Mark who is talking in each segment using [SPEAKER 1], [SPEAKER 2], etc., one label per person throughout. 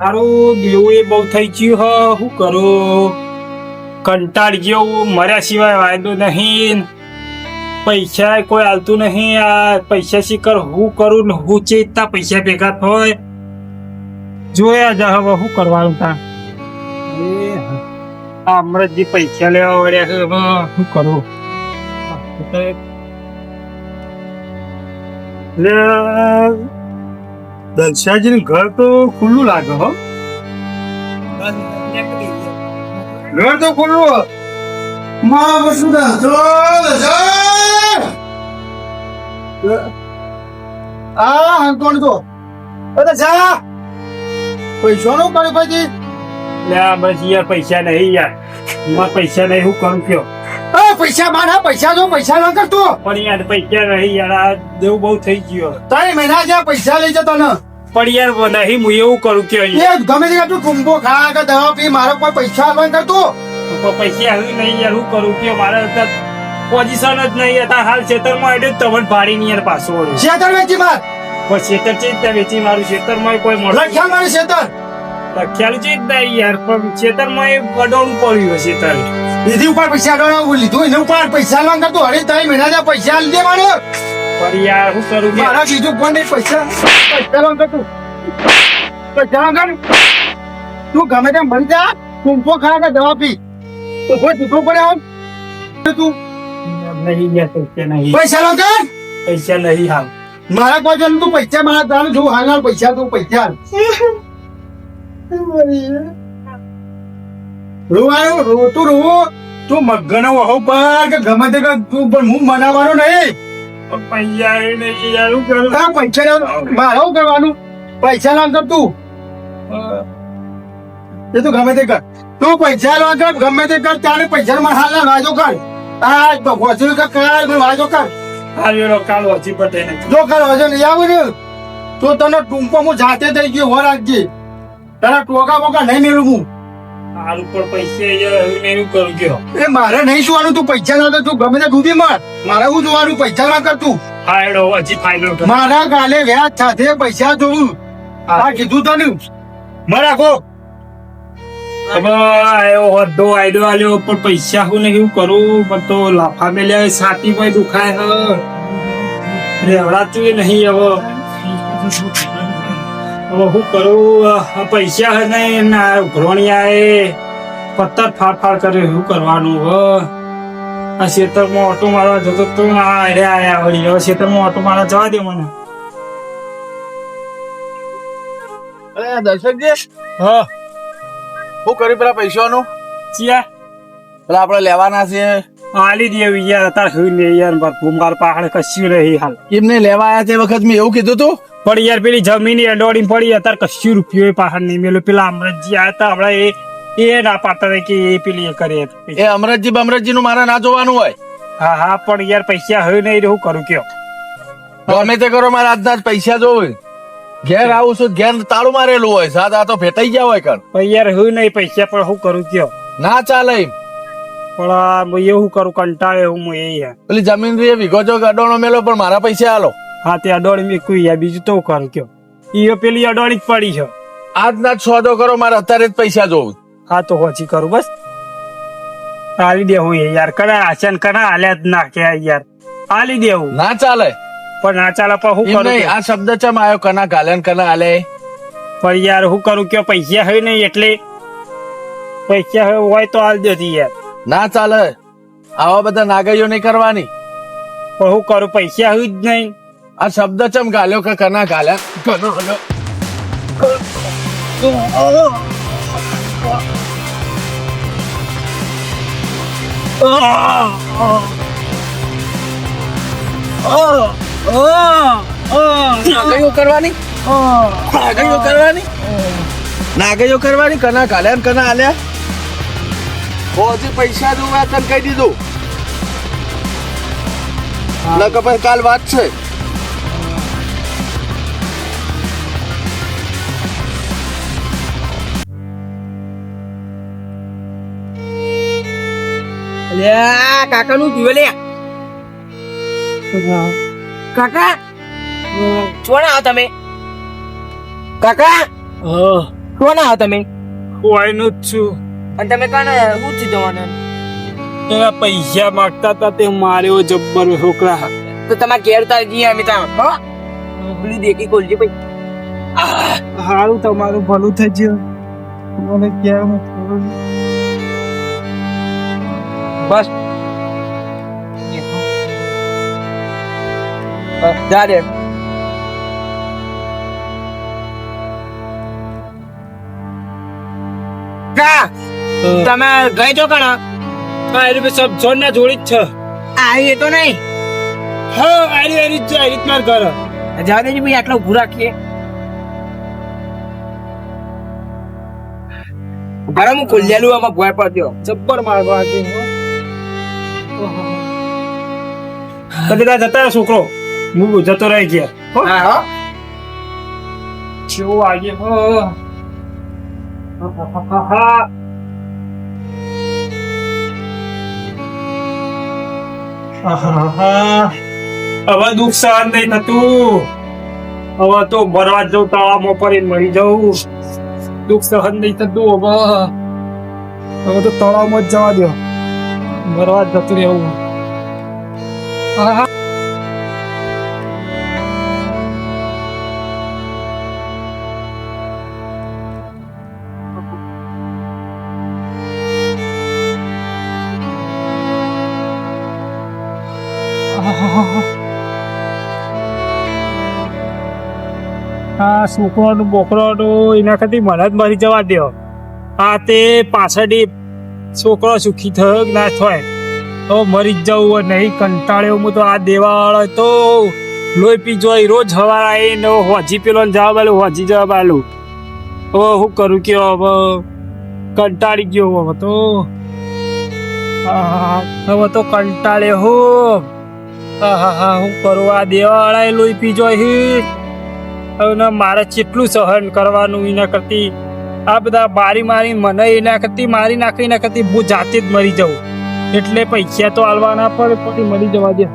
[SPEAKER 1] હારું દેવું એ બહુ થઈ ગયું હ શું કરો? કંટાળ ગયો મર્યા સિવાય વાયદો નહીં. પૈસા કોઈ આવતું નહીં આ પૈસા શીખર હું કરું ને હું ચેતતા પૈસા ભેગા થાય. જોયા જા હવે શું કરવાનું તા. અમૃતજી પૈસા લેવા વળ્યા છે હવે શું કરું? દલસાજીનું ઘર તો ખુલ્લું લાગે હો. ઘર તો ખુલ્લું
[SPEAKER 2] માં વસુદા ચાલ આ હંકોણ તો અરે જા. પૈસા નો કરે પછી
[SPEAKER 1] લ્યા બસ યાર પૈસા નહીં યાર. માં પૈસા નહીં હું કરું કયો?
[SPEAKER 2] પૈસા મારા પૈસા જો પૈસા ન કરતો.
[SPEAKER 1] પણ યાર પૈસા નહીં યાર આ દેવું બહુ થઈ ગયો
[SPEAKER 2] તારે મહિના જ્યાં પૈસા લઈ જતો ને
[SPEAKER 1] પણ યાર નહીં હું એવું કરું કે
[SPEAKER 2] એ ગમે તે તું કુંભો ખા કે દવા પી મારો કોઈ પૈસા આવવાનું કરતો
[SPEAKER 1] પૈસા આવી નહીં યાર હું કરું કે મારે પોઝિશન જ નહીં હતા હાલ ખેતરમાં એટલે તમને ભાડી નહીં યાર પાછો
[SPEAKER 2] શેતર વેચી માર.
[SPEAKER 1] પણ ખેતર છે જ ત્યાં વેચી મારું ખેતરમાં કોઈ મળે
[SPEAKER 2] લખ્યા મારું ખેતર
[SPEAKER 1] ખ્યાલ છે જ નહીં યાર પણ ખેતરમાં એ અડોળું પડ્યું ખેતર
[SPEAKER 2] એથી ઉપર પૈસા લીધું એને ઉપર પૈસા લોન કરતો. અરે ત્રણ મહિના પૈસા લીધે મારો
[SPEAKER 1] પણ યાર હું કરું.
[SPEAKER 2] મારા બીજું કોણ પૈસા પૈસા લો તું. પૈસા લો તું ગમે તેમ ભરી જા ટૂંપો ખા કે દવા પી. તો કોઈ પડે આમ? તું?
[SPEAKER 1] નહીં યાર પૈસા નહીં.
[SPEAKER 2] પૈસા કર.
[SPEAKER 1] પૈસા નહીં હાલ.
[SPEAKER 2] મારા કોઈ જણ તું પૈસા મારા તારું છું હાલ હાલ પૈસા તું પૈસા રોવાયો રો તું રોવો તું મગનો વહો પર કે ગમે તે તું પણ હું મનાવાનો નહીં. મારે કરવાનું? પૈસા લાવ તું એ તું ગમે તે કર. તું પૈસા લાવ કર ગમે તે કર તારે પૈસા માં હાલ વાજો કર. આ વસૂલ કર કર વાજો કર.
[SPEAKER 1] હાલ કાલ વચી પટેલ.
[SPEAKER 2] જો કર વાજો નહીં આવું ને. તો તને ટૂંકો હું જાતે થઈ ગયો હો રાખજે. તારા ટોકા બોકા નહીં મેળવું હું.
[SPEAKER 1] હાલ પણ પૈસા કરું કયો.
[SPEAKER 2] એ મારે નહીં જોવાનું તું પૈસા ના તો તું ગમે તે ડૂબી મર. મારે હું જોવાનું પૈસા ના
[SPEAKER 1] કરતું હજી ફાઇનલ
[SPEAKER 2] મારા કાલે વ્યાજ સાથે પૈસા જોવું આ કીધું તને?
[SPEAKER 1] મારા હોદ્દો આયડો આલ્યો પણ પૈસા હું નહીં કરું પણ તો લાફા મેલ્યા છાતી માં દુખાય હ. રેવડાતું નહીં હવે. હવે શું કરું આ પૈસા હે નહીં ના ઘરોણિયા એ પત્તર ફાડફાડ ફાડ કરે શું કરવાનું હ. આ ખેતરમાં ઓટો મારવા જતો તો આ અરે આયા વળી હવે ખેતરમાં ઓટો મારવા જવા દે મને.
[SPEAKER 3] અરે દર્શકજી
[SPEAKER 1] હા.
[SPEAKER 3] શું કર્યું પેલા પૈસાનું?
[SPEAKER 1] ચિયા.
[SPEAKER 3] પેલા આપણે લેવાના છે
[SPEAKER 1] આલી દે યાર તાર શું ને યાર ભૂમાર પહાડ કશું નહીં હાલ.
[SPEAKER 3] એમને લેવા તે વખત મેં એવું કીધું તું?
[SPEAKER 1] પણ યાર પેલી જમીન અડોડી પડી અત્યારે કશું રૂપિયો પાહળ નહીં મેલું. પેલા અમરજી આવ્યા હતા હમણાં એ એ ના પાડતા કે એ પેલી કરે
[SPEAKER 3] એ અમરતજી બમરજી નું મારા ના જોવાનું હોય.
[SPEAKER 1] હા હા પણ યાર પૈસા હોય નહીં હું કરું કયો?
[SPEAKER 3] ગમે તે કરો મારા આજના જ પૈસા જોવે ઘેર આવું છું ઘેર તાળું મારેલું હોય સાદા તો ફેટાઈ ગયા હોય કણ.
[SPEAKER 1] પણ યાર હું નહીં પૈસા પણ હું કરું કયો?
[SPEAKER 3] ના ચાલે.
[SPEAKER 1] પણ એવું કરું કંટાળે હું હું એ
[SPEAKER 3] પેલી જમીન રે વિગો જો અડોણો મેલો પણ મારા પૈસા આલો.
[SPEAKER 1] હા તે અડોળી મેં કુઈ યાર બીજું તો હું કરું કયો. ઈયો પેલી અડોળી જ પડી છે.
[SPEAKER 3] આજના જ સોદો કરો મારે અત્યારે જ પૈસા જોવું.
[SPEAKER 1] હા તો હોચી કરું બસ. આલી દે હું યાર કડા આચન કડા હાલ્યા જ ના કે યાર. આલી દેવું
[SPEAKER 3] ના ચાલે.
[SPEAKER 1] પણ ના ચાલે પણ હું કરું
[SPEAKER 3] નહીં આ શબ્દ ચમ આયો કના ગાલન ને કના આલે?
[SPEAKER 1] પણ યાર હું કરું કે પૈસા હોય નહીં એટલે. પૈસા હોય હોય તો હાલ દેતી યાર.
[SPEAKER 3] ના ચાલે. આવા બધા નાગરીઓ નહીં કરવાની.
[SPEAKER 1] પણ હું કરું પૈસા હોય જ નહીં.
[SPEAKER 3] આ શબ્દ ચમ ગાલ્યો કે કના ગાલ્યા? કનો નાગરીઓ કરવાની? નાગરીઓ કરવાની? નાગરીઓ કરવાની? કના ગાલ્યા કના આલ્યા? હોજી પૈસા જોવા વેતન કહી દીધું. ન કે પછી કાલ વાત છે.
[SPEAKER 4] કાકા નું પીવે લે. કાકા ચોણા આવો તમે? કાકા કોણ આવો તમે?
[SPEAKER 1] કોઈનું જ છું.
[SPEAKER 4] અને તમે કાને હું જ તમારે?
[SPEAKER 1] એના પૈસા માંગતા હતા તે માર્યો જબ્બર છોકરા.
[SPEAKER 4] તો તમારે ઘેર તાર જઈએ અમે ત્યાં હો? પેલી દેખી ખોલજે ભાઈ.
[SPEAKER 1] હારું તમારું ભલું થઈ ગયું. મને કેમ
[SPEAKER 4] બસ. બસ, જા દે કા? તમે ગઈ છો કણ?
[SPEAKER 1] આ રીતે સબ જોડ ના જોડી જ છે.
[SPEAKER 4] આવી તો નહીં.
[SPEAKER 1] હા આરી આરી જ જ માર ઘર.
[SPEAKER 4] જવા દેજો ભાઈ આટલા ઉભું રાખીએ. ઘરે હું ખોલેલું આમાં ભોય પડ્યો.
[SPEAKER 1] જબ્બર મારવા આજે કદી જતા રહે છોકરો. હું જતો રહી ગયા.
[SPEAKER 4] હા. હો
[SPEAKER 1] કેવો આગે હો હા. હવે દુઃખ સહન નહીં થતું. હવે તો ભરવા જવું તળાવમાં પડીને મરી જવું દુઃખ સહન નહીં થતું હવે. હવે તો તળાવમાં જ જવા દો ભરવા જતું રહેવું. આહા. આ છોકરાનું બોકરાનું, એના કરતી મને જ મરી જવા દો આ તે પાછળથી છોકરો સુખી થયો ના થાય. તો મરી જ જવું નહીં કંટાળ્યો હું તો. આ દેવાવાળો તો લોહી પી જોઈ રોજ હવાર આવીને હોજી પેલો જવા આલું હોજી જવાબ આલું ઓ શું કરું કે હવે કંટાળી ગયો હવે તો. હવે તો કંટાળે હો. હા હા હા હું કરું આ દેવાવાળાએ લોહી પી જોઈ હી. હવે મારે કેટલું સહન કરવાનું એના કરતી, આ બધા મારી મારી મને એના કરતી, મારી નાખી એના કરતી હું જાતે જ મરી જાઉં. એટલે પૈસા તો આલવાના પડે પછી મરી જવા દે.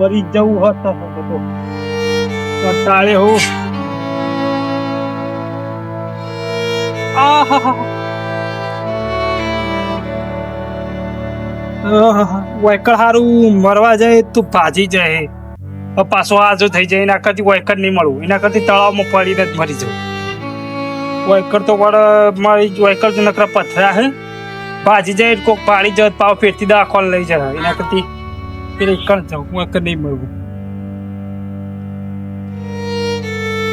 [SPEAKER 1] મરી જવું હોત કંટાળે હું આ હા. આહા વાયકડ હારું, મરવા જાય તું ભાજી જાય. પાછો આજો થઈ જાય, એના કરતી વાયકડ નહીં મળવું એના કરતી તળાવમાં પડીને જ મરી જવું વાયકડ તો વડ મારી વાયકડ તો નકરા પથરા હે. ભાજી જાય કોક પાડી જાય, પાવ ફેરતી દાખવા લઈ જાય. એના કરતી પેલી કણ જાઉં વાયકડ નહીં મળવું.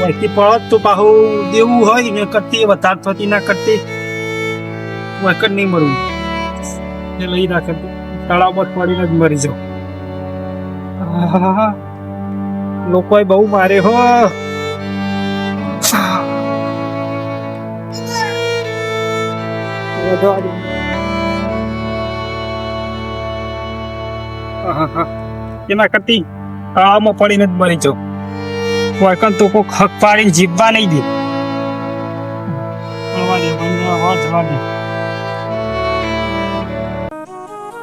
[SPEAKER 1] વાયકી પડત તો પાછું દેવું હોય ને કરતી વધારે થતી ના કરતી વાયકડ નહીં મળવું. એ લઈ રાખે. તળાવમાં પડીને જ મરી જાઉં. લોકોએ બહુ મારે હો. એના કરતી તળાવમાં પડીને જ મરી જાઉં. વાયકણ તો કોક હક પાડીને જીવવા નહીં દે. જવા દે.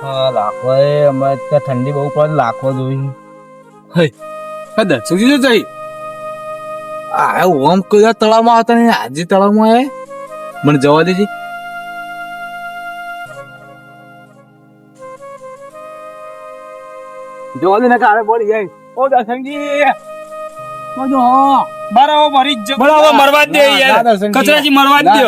[SPEAKER 3] હા લાખો એ અમારે ત્યાં ઠંડી બહુ પડે લાખો જોઈ. હા દર્શક જો જઈ આ ઓમ કયા તળાવમાં હતા ને? આજે તળાવમાં એ? મને જવા દેજે. જવા દે ને કારે બોલી જાય. ઓ દર્શનજી. બોલો
[SPEAKER 1] બરાબર મરી જ બરાબર મરવા દે
[SPEAKER 3] ના, ના,
[SPEAKER 1] યાર કચરાજી મરવા દે.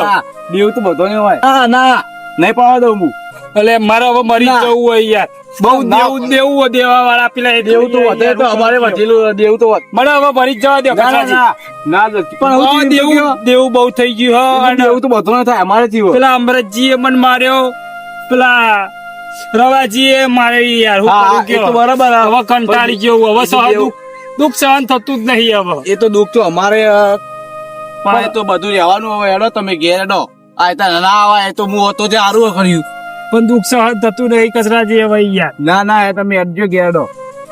[SPEAKER 3] દેવ તો બધો નહીં હોય. હા ના. નહીં પાવા દઉં હું.
[SPEAKER 1] એટલે મારે હવે મરી જવું હોય યાર. બહુ
[SPEAKER 3] ના.
[SPEAKER 1] દેવું દેવું હોય દેવા વાળા પેલા
[SPEAKER 3] દેવ તો વધે તો અમારે વધેલું દેવ તો વધ
[SPEAKER 1] મને હવે મરી જવા દે
[SPEAKER 3] ના ના. ના. ના. પણ
[SPEAKER 1] દેવું દેવું બહુ થઈ ગયું હા અને
[SPEAKER 3] એવું તો બધો નહીં થાય અમારે જીવો.
[SPEAKER 1] પેલા અમરતજી એ મને માર્યો પેલા રવાજી એ મારે યાર હું કરું
[SPEAKER 3] બરાબર.
[SPEAKER 1] હવે કંટાળી ગયો હવે સહ દુઃખ સહન થતું જ નહીં હવે.
[SPEAKER 3] એ તો દુઃખ તો અમારે પણ એ તો બધું રહેવાનું હવે હેડો તમે ઘેર હેડો. આ તો ના આવે એ તો હું હતો જે સારું કર્યું
[SPEAKER 1] પણ દુઃખ સહન થતું નહીં કચરાજી ભાઈ યાર.
[SPEAKER 3] ના ના એ તમે અડજો ગેડો.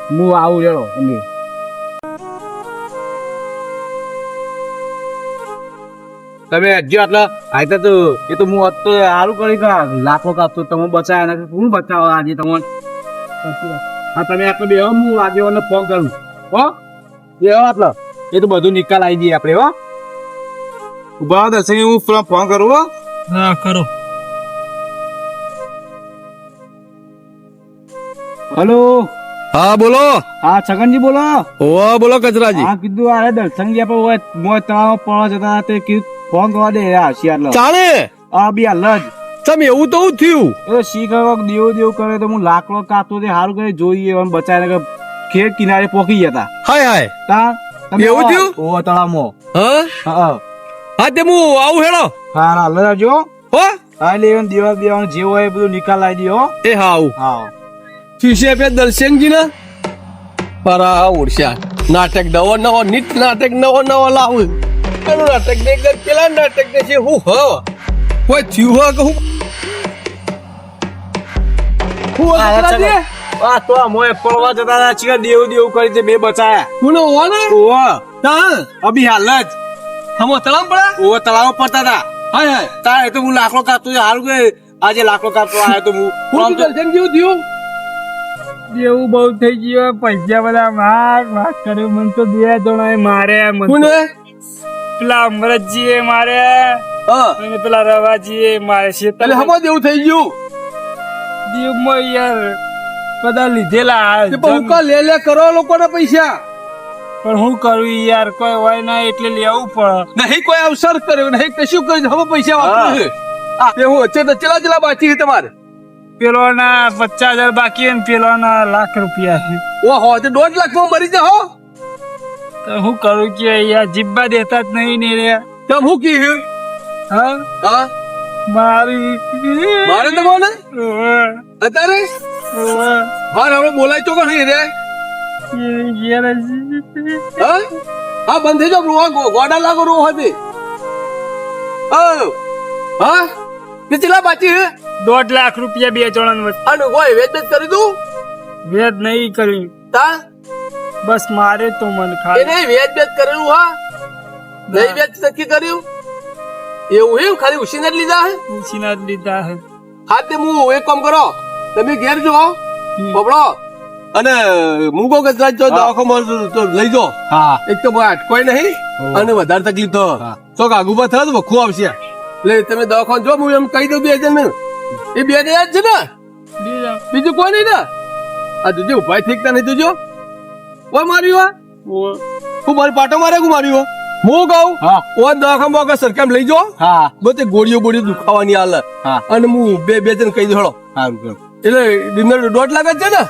[SPEAKER 3] હું આવું જડો અંગે તમે હેડજો એટલે આયતા તો એ તો હું હતો સારું કરી લાખો કાપતો તમે બચાવ્યા નથી હું બચાવો આજે તમને? હા તમે આટલો બે હું આગેવાનો ફોન કરું. હો? એ આટલો? એ તો બધું નિકાલ આવી જઈએ આપણે હો. ઊભા દર્શન હું ફોન કરું હો.
[SPEAKER 1] હા કરો.
[SPEAKER 3] હલો?
[SPEAKER 5] હા બોલો.
[SPEAKER 3] હા છગનજી બોલો.
[SPEAKER 5] ઓ બોલો કચરાજી.
[SPEAKER 3] હા કીધું અરે દર્શન ગયા પણ મોય તણાવ પડવા જતા તે કીધું ફોન કરવા દે આ શિયાર
[SPEAKER 5] ચાલે?
[SPEAKER 3] આ બી હાલ જ
[SPEAKER 5] તમે એવું તો થયું?
[SPEAKER 3] એ શી કરવા દેવો દેવું કરે તો હું લાકડો કાપતો તે સારું કરે જોઈએ એમ બચાવીને ખેડ કિનારે પોકી ગયા
[SPEAKER 5] હાય હાય.
[SPEAKER 3] તા તમે
[SPEAKER 5] એવું. થયું?
[SPEAKER 3] ઓહો તળામો
[SPEAKER 5] હા?
[SPEAKER 3] હા
[SPEAKER 5] હા. તે હું આવું હેડો.
[SPEAKER 3] હા હાલ આવજો
[SPEAKER 5] હો?
[SPEAKER 3] હા લેવન દેવા દેવાનું જે હોય એ બધું નિકાલ આવી દો
[SPEAKER 5] એ હા આવું.
[SPEAKER 3] હા.
[SPEAKER 5] શીશે પે દર્શનજી ને પરા ઓરશા નાટક નવો નવો નિત નાટક નવો નવો લાવું. પેલું નાટક ને એકદમ પેલા નાટક ને છે. હું હ? કોઈ થયું હ કે હું? હું
[SPEAKER 3] આ તો મોય પડવા જતા હતા. દેવું દેવું કરી તે બે બચાયા
[SPEAKER 5] હું હોવા ને
[SPEAKER 3] ઓહો
[SPEAKER 5] તા
[SPEAKER 3] અભી હાલ જ.
[SPEAKER 5] હમો તળાવ પડ્યા
[SPEAKER 3] ઓહો તળાવ પડતા હતા.
[SPEAKER 5] હા હાય.
[SPEAKER 3] તા એ તો હું લાકડો કાપતો હતો. હારું આજે લાકડો કાપતો આવ્યો તો હું.
[SPEAKER 5] હું દર્શન જેવું થયું?
[SPEAKER 1] એવું બહુ થઈ ગયું પૈસા બધા માર વાત કર્યું મને તો બે જણા મારે મને પેલા અમરતજીએ માર્યા અને પેલા રવાજીએ મારે
[SPEAKER 5] એટલે હમો જેવું થઈ ગયું?
[SPEAKER 1] દીવમાં યાર બધા લીધેલા
[SPEAKER 5] તે હું લે લે કરો લોકોના પૈસા.
[SPEAKER 1] પણ હું કરું યાર કોઈ હોય ના એટલે લેવું પડે
[SPEAKER 5] નહીં કોઈ અવસર કર્યો નહીં કશું કર્યું? હવે પૈસા વાપર્યું છે. તે હું વચ્ચે તો ચલા ચલા બાકી છે તમારે.
[SPEAKER 1] પેલો ના પચાસ હજાર બાકી હે ને પેલો ના લાખ રૂપિયા છે
[SPEAKER 5] ઓહો તો દોઢ લાખમાં મરી જાઓ
[SPEAKER 1] તો હું કરું કે યાર જીબ્બા દેતા જ નહીં ને રે.
[SPEAKER 5] તો હું કી હે?
[SPEAKER 1] હા?
[SPEAKER 5] હા?
[SPEAKER 1] મારી
[SPEAKER 5] મારે તો કોને? અત્યારે. હા હવે બોલાય તો નહીં રે. હા? હા બંધ થઈ જાઓ રોવા ગોડા લાગો રો હતી હા? હા? ચલા બાકી હે?
[SPEAKER 1] દોઢ લાખ રૂપિયા બે જણા
[SPEAKER 5] અને કોઈ વેચ વેચ કરી દઉં
[SPEAKER 1] વેદ નહીં કર્યું
[SPEAKER 5] તા?
[SPEAKER 1] બસ મારે તો મન
[SPEAKER 5] એ
[SPEAKER 1] ખાય.
[SPEAKER 5] નહીં વેચ વેચ કરેલું હા? નહીં વેચ નક્કી કર્યું? એવું હે ખાલી ઉછીને જ લીધા હે?
[SPEAKER 1] ઉછીના જ લીધા હે.
[SPEAKER 5] હા તે હું એક કામ કરો. તમે ઘેર જો બબડો. અને હું કહું કે જો દવાખામાં તો લઈ જો.
[SPEAKER 3] હા.
[SPEAKER 5] એક તો કોઈ અટકોય નહીં અને વધારે તકલીફ તો
[SPEAKER 3] હા.
[SPEAKER 5] તો આગુ પર થયો તો વખું આવશે. એટલે તમે દવાખાન જો હું એમ કહી દઉં બે જણ એ બે ને યાદ છે ને? બીજું કોઈ નહીં ને? આ જોજો ઉપાય ઠીકતા નહીં જોજો ઓય માર્યું આ? હું મારી પાટો મારે હું માર્યું હું કહું?
[SPEAKER 3] હા.
[SPEAKER 5] ઓ દવાખામાં આગળ સરકામ લઈ જો.
[SPEAKER 3] હા.
[SPEAKER 5] બધે ગોળીઓ ગોળીઓ દુખાવાની હાલ અને હું બે બે જણ કહી હેળો. એટલે ડિનર દોઢ લાગે છે ને?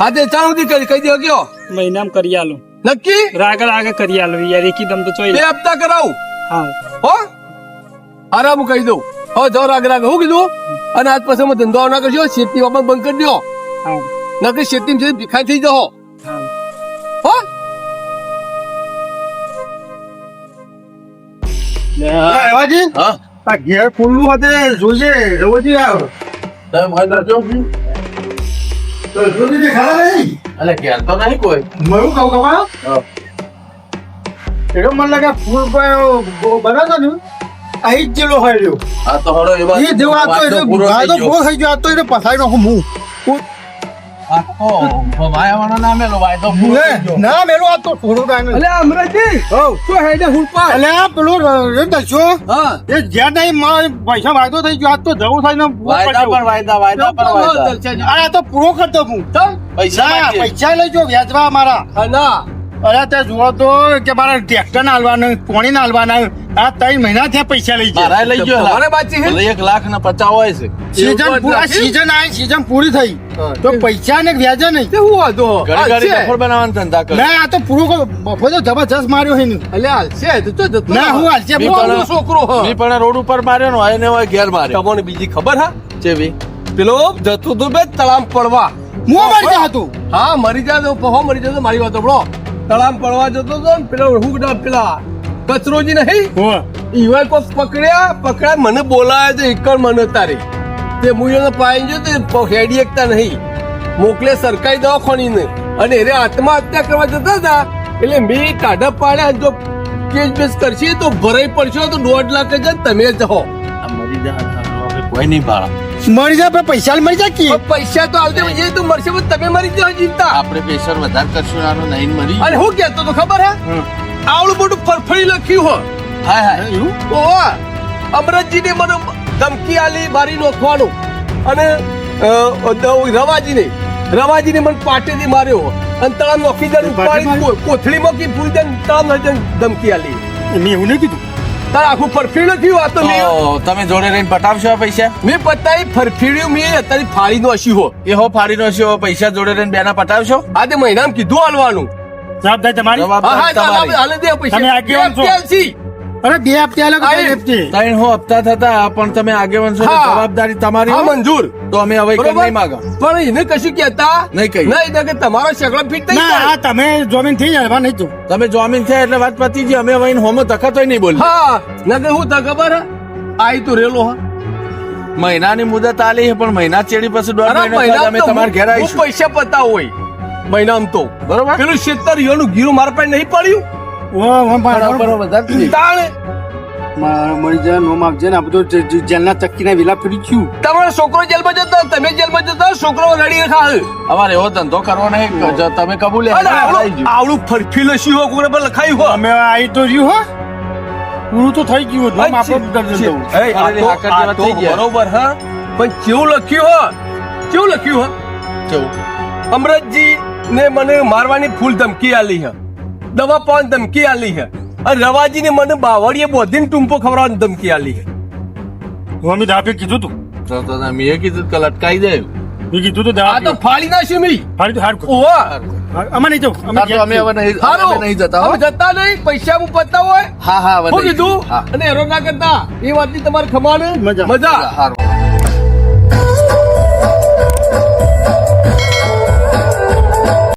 [SPEAKER 5] હા તે ચાલ સુધી કરી કહી દો કયો
[SPEAKER 1] મહિનામાં કરી આલો.
[SPEAKER 5] નક્કી?
[SPEAKER 1] રાગ આગળ કરી આલો યાર એકી દમ તો
[SPEAKER 5] બે હપ્તા કરાવું.
[SPEAKER 1] હા.
[SPEAKER 5] હો? આરામ કહી દઉં. હો જો રાગ રાગ હું કીધું? અને આજ પછી ધંધો ના કરજો શેતી વાપર બંધ કરી દો નકર શેતી માં ભીખાઈ થઈ જાઓ.
[SPEAKER 1] હા.
[SPEAKER 5] હો?
[SPEAKER 2] એવાજી
[SPEAKER 5] હા?
[SPEAKER 2] આ ઘેર ખુલ્લું હતે જોજે રવજી આવ.
[SPEAKER 5] અલે ઘેર તો નહીં કોઈ.
[SPEAKER 2] મયું કહું કમા
[SPEAKER 5] હા.
[SPEAKER 2] એટલે મને લાગે ફૂલ બનાવતો ને આઈ જ જેલો હોય રહ્યો.
[SPEAKER 5] આ તો હળો એમાં
[SPEAKER 2] એ જેવો આ તો એટલે આ તો બહુ થઈ ગયો. આ તો એટલે પસાઈ નાખું હું હે, ના મેલો આ તો થોડું ટાઈમ
[SPEAKER 5] અલે અમરજી
[SPEAKER 2] હો
[SPEAKER 5] શું હેડે હુંપા
[SPEAKER 2] એટલે આ પેલો ર- દસ્યો.
[SPEAKER 5] હા.
[SPEAKER 2] એ જ્યાં નહીં મારે પૈસા વાયદો થઈ ગયો. આજ તો જવું થાય ને બહુ પડ્યો.
[SPEAKER 5] વાયદા વાયદા
[SPEAKER 2] અરે આ તો પૂરો કરતો હું. ના, પૈસા લઈ જો વ્યાજવા મારા
[SPEAKER 5] ના.
[SPEAKER 2] અરે તે જુઓ તો કે મારે ટ્રેક્ટર ના હાલવાના પોણી ના હાલવાના. આ ત્રણ મહિના થયા પૈસા લઈ ગયા.
[SPEAKER 6] મારા લઈ ગયો
[SPEAKER 5] તમારે બાકી
[SPEAKER 6] એક લાખ ને પચાવ હોય છે.
[SPEAKER 2] સીઝન પૂરા સીઝન આવી સીઝન પૂરી થઈ. તો પૈસા ને વ્યાજ નહીં.
[SPEAKER 5] શું હું હતો
[SPEAKER 6] ઘડી ઘડી બનાવવાનો ધંધા કરે.
[SPEAKER 2] ના આ તો પૂરો કરો. બફો તો જબરજસ્ત માર્યો હે ને.
[SPEAKER 5] એટલે હાલશે તો તો
[SPEAKER 2] ના હું હાલશે
[SPEAKER 5] છોકરો હ.
[SPEAKER 6] મેં પણ રોડ ઉપર માર્યો ને એને હોય ઘેર માર્યો.
[SPEAKER 5] તમને બીજી ખબર હા?
[SPEAKER 6] ચેવી
[SPEAKER 5] પેલો જતું તું બે તળામ પડવા
[SPEAKER 2] હું મરી ગયા હતું.
[SPEAKER 5] હા મરી જાય તો પહો મરી જાય તો મારી વાત સાંભળો. તળામ પડવા જતો તો ને પેલો હું ના પેલા કચરોજી નહીં?
[SPEAKER 1] હો
[SPEAKER 5] ઈવાય કોક પકડ્યા પકડ્યા મને બોલાવે છે એક મને તારી તે હું એને પાઈ ગયો તો હેડી એકતા નહીં. મોકલે સરકારી દવાખાની ને અને એને આત્મહત્યા કરવા જતા હતા એટલે મેં કાઢા પાડ્યા જો કેસ બેસ કરશે તો ભરાઈ પડશે તો દોઢ લાખ જ તમે જ હો.
[SPEAKER 6] આ મરી જાય અમે કોઈ નહીં ભાડા.
[SPEAKER 2] મરી જાય પણ પૈસા મરી જાય કે?
[SPEAKER 5] પૈસા તો આવજે જે તું મરશે પણ તમે મરી જાવ જીવતા
[SPEAKER 6] આપણે પૈસા વધાર કરશું આનો નહીં મરી.
[SPEAKER 5] અને હું કહેતો તો ખબર હે? આવડું મોટું ફરફડી લખ્યું હો.
[SPEAKER 6] હા હા
[SPEAKER 5] ઓવા અમરતજીને મને ધમકી આલી મારી નોખવાનું. અને રવાજી ને રવાજીને રવાજીને મને પાટેથી માર્યો અને તળા નોખી દે કોથળી મૂકી ભૂલ જાય તળા ધમકી આલી.
[SPEAKER 2] મેં એવું નહીં કીધું.
[SPEAKER 5] તાર આખું ફરફીડું થયું આ તો મેં.
[SPEAKER 6] તમે જોડે રહીને પટાવશો આ પૈસા?
[SPEAKER 5] મેં પતાઈ ફરફીડ્યું મેં અત્યારે ફાળી નો હસી હો.
[SPEAKER 6] એ હો ફાળી નો હો પૈસા જોડે રહીને બેના પટાવશો?
[SPEAKER 5] આજે મહિનામાં કીધું હાલવાનું.
[SPEAKER 2] જવાબદારી તમારી?
[SPEAKER 5] હા હા
[SPEAKER 6] તમારી.
[SPEAKER 5] હાલે દે પૈસા.
[SPEAKER 2] તમે આગેવાન છો. અરે બે હપ્તે અલગ
[SPEAKER 6] ત્રણ હો હપ્તા થતા પણ તમે આગેવાન છો જવાબદારી તમારી
[SPEAKER 5] હા મંજૂર
[SPEAKER 6] તો અમે હવે કંઈ નહીં માગો
[SPEAKER 5] પણ એને કશું કહેતા?
[SPEAKER 6] નહીં કહી
[SPEAKER 5] નહીં કે તમારો શકલો ફિટ થઈ જાય.
[SPEAKER 2] આ તમે જોમીન થઈ જાય નહીં તું.
[SPEAKER 6] તમે જોમીન થયા એટલે વાત પતી ગઈ. અમે હવે હોમો તખતોય નહીં બોલી
[SPEAKER 5] હા કે હું તા ખબર હે? આઈ તો રેલો હા.
[SPEAKER 6] મહિનાની મુદત આલી પણ મહિના ચેડી પછી દોઢ મહિના અમે તમારા ઘેર આવીશું.
[SPEAKER 5] પૈસા પતા હોય. મહિનામાં તો.
[SPEAKER 6] બરોબર?
[SPEAKER 5] પેલું સિત્તેર યોનું ગીરું મારા પાસે નહીં પડ્યું?
[SPEAKER 2] હું
[SPEAKER 5] છોકરો જેલમાં જતો તમે જેલમાં જતો છોકરો રડી ખાય
[SPEAKER 6] અમારે એવો ધંધો કરવો નહીં તમે કબૂલે
[SPEAKER 5] આવડું ફરફી લસી હો કોને પર લખાયું હો
[SPEAKER 2] અમે આઈ તો રહ્યું હો. પૂરું તો થઈ ગયું હતું આપણે.
[SPEAKER 5] બરોબર હા. પણ કેવું લખ્યું હો? કેવું લખ્યું હો? અમરતજી ને મને મારવાની ફૂલ ધમકી આલી છે દવા પાન ધમકી આલી છે અને રવાજી ને મને બાવળીએ બોધીને ટૂંપો ખવડાવવાની ધમકી આલી છે
[SPEAKER 2] હું અમે દાપે કીધું તું?
[SPEAKER 6] તો તો મેં કીધું કે લટકાઈ દે.
[SPEAKER 2] મેં કીધું તું
[SPEAKER 5] આ તો ફાડી નાખ્યું મી
[SPEAKER 2] હારી તો હારું
[SPEAKER 5] ઓવા
[SPEAKER 2] અમે નહીં જવું. અમે
[SPEAKER 6] તો અમે હવે નહીં
[SPEAKER 5] હારો.
[SPEAKER 6] અમે નહીં જતા હો.
[SPEAKER 5] અમે જતા નહીં પૈસા હું પતા હોય.
[SPEAKER 6] હા હા હું
[SPEAKER 5] કીધું?
[SPEAKER 6] હા.
[SPEAKER 5] અને એરો ના કરતા. એ વાતની તમારે ખમાણ
[SPEAKER 2] મજા.
[SPEAKER 5] મજા
[SPEAKER 6] હારું.